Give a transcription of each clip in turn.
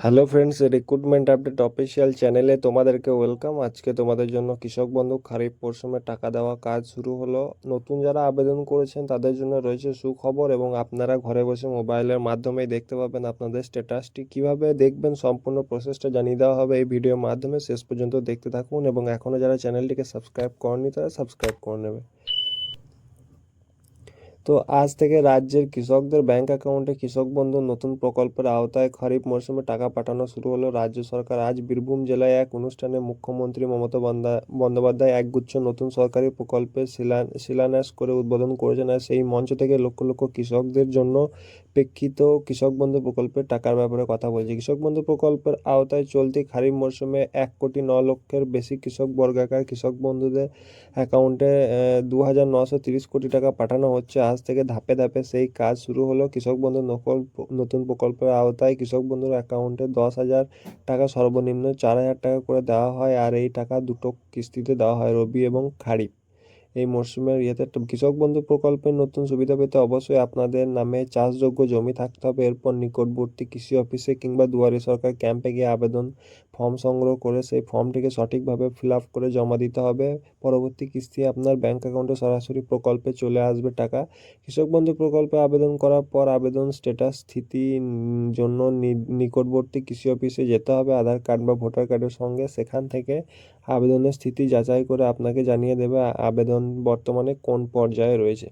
Hello friends recruitment update official চ্যানেলে তোমাদেরকে welcome আজকে তোমাদের জন্য কৃষক বন্ধু খারিফ মরশুমে টাকা দেওয়া কাজ শুরু হলো। নতুন যারা আবেদন করেছেন, তাদের জন্য রয়েছে সুখবর এবং আপনারা ঘরে বসে মোবাইলের মাধ্যমেই দেখতে পাবেন আপনাদের স্ট্যাটাসটি কীভাবে দেখবেন সম্পূর্ণ প্রসেসটা জানিয়ে দেওয়া হবে এই ভিডিওর মাধ্যমে। শেষ পর্যন্ত দেখতে থাকুন এবং এখনও যারা চ্যানেলটিকে সাবস্ক্রাইব করেনি তারা সাবস্ক্রাইব করে নেবে। তো আজ থেকে রাজ্যের কৃষকদের ব্যাংক অ্যাকাউন্টে কৃষক বন্ধু নতুন প্রকল্পের আওতায় খরিফ মরশুমে টাকা পাঠানো শুরু হলো। রাজ্য সরকার আজ বীরভূম জেলায় এক অনুষ্ঠানে মুখ্যমন্ত্রী মমতা বন্দা- বন্দ্যোপাধ্যায় একগুচ্ছ নতুন সরকারি প্রকল্পের শিলা, শিলান্যাস করে উদ্বোধন করেছেন আর সেই মঞ্চ থেকে লক্ষ লক্ষ কৃষকদের জন্য প্রেক্ষিত কৃষক বন্ধু প্রকল্পের টাকার ব্যাপারে কথা বলছি। কৃষক বন্ধু প্রকল্পের আওতায় চলতি খারিফ মরশুমে এক কোটি ন লক্ষের বেশি কৃষক বর্গাকার কৃষক বন্ধুদের অ্যাকাউন্টে দু হাজার নশো তিরিশ কোটি টাকা পাঠানো হচ্ছে। আজ থেকে ধাপে ধাপে সেই কাজ শুরু হলো। কৃষক বন্ধু নকল নতুন প্রকল্পের আওতায় কৃষক বন্ধুর অ্যাকাউন্টে দশ হাজার টাকা সর্বনিম্ন চার হাজার টাকা করে দেওয়া হয়। আর এই টাকা দুটো কিস্তিতে দেওয়া হয়, রবি এবং খারিফ। এই মরশুমের ইয়েতে কৃষক বন্ধু প্রকল্পের নতুন সুবিধা পেতে অবশ্যই আপনাদের নামে চাষযোগ্য জমি থাকতে হবে। এরপর নিকটবর্তী কৃষি অফিসে কিংবা দুয়ারে সরকার ক্যাম্পে গিয়ে আবেদন ফর্ম সংগ্রহ করে সেই ফর্মটিকে সঠিকভাবে ফিল আপ করে জমা দিতে হবে। পরবর্তী কিস্তি আপনার ব্যাংক অ্যাকাউন্টে সরাসরি প্রকল্পে চলে আসবে টাকা। কৃষক বন্ধু প্রকল্পে আবেদন করার পর আবেদন স্ট্যাটাস স্থিতি জন্য নিকটবর্তী কৃষি অফিসে যেতে হবে। আধার কার্ড বা ভোটার কার্ডের সঙ্গে সেখান থেকে আবেদনের স্থিতি যাচাই করে আপনাকে জানিয়ে দেবে। আবেদন বর্তমানে কোন পর্যায়ে রয়েছে?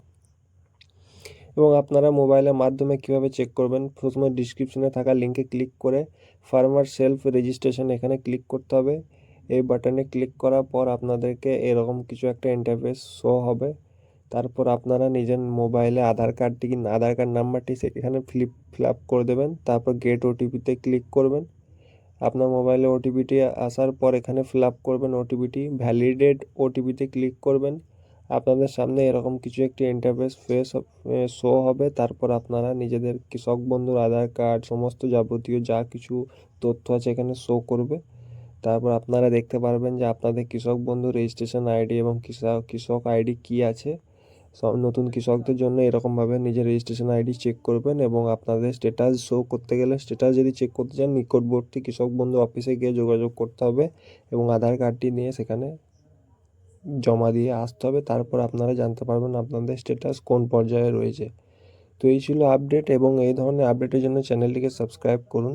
এবং আপনারা মোবাইলের মাধ্যমে কীভাবে চেক করবেন? প্রথমে ডিসক্রিপশনে থাকা লিঙ্কে ক্লিক করে ফার্মার সেলফ রেজিস্ট্রেশন এখানে ক্লিক করতে হবে। এই বাটনে ক্লিক করার পর আপনাদেরকে এরকম কিছু একটা ইন্টারফেস শো হবে। তারপর আপনারা নিজের মোবাইলে আধার কার্ডটি আধার কার্ড নাম্বারটি সেখানে ফ্লিপ ফিল আপ করে দেবেন। তারপর গেট ওটিপিতে ক্লিক করবেন। আপনার মোবাইলে ওটিপিটি আসার পর এখানে ফিল আপ করবেন ওটিপিটি ভ্যালিডেট ওটিপিতে ক্লিক করবেন। আপনাদের সামনে এরকম কিছু একটি ইন্টারফেস ফেস শো হবে। তারপর আপনারা নিজেদের কৃষক বন্ধুর আধার কার্ড সমস্ত যাবতীয় যা কিছু তথ্য আছে এখানে শো করবে। তারপর আপনারা দেখতে পারবেন যে আপনাদের কৃষক বন্ধু রেজিস্ট্রেশন আইডি এবং কৃষক কৃষক আইডি কী আছে। সব নতুন কৃষকদের জন্য এরকমভাবে নিজের রেজিস্ট্রেশন আইডি চেক করবেন এবং আপনাদের স্ট্যাটাস শো করতে গেলে স্ট্যাটাস যদি চেক করতে চান, নিকটবর্তী কৃষক বন্ধু অফিসে গিয়ে যোগাযোগ করতে হবে এবং আধার কার্ডটি নিয়ে সেখানে জমা দিয়ে আসতে হবে। তারপর আপনারা জানতে পারবেন আপনাদের স্ট্যাটাস কোন পর্যায়ে রয়েছে। তো এই ছিল আপডেট এবং এই ধরনের আপডেটের জন্য চ্যানেলটিকে সাবস্ক্রাইব করুন।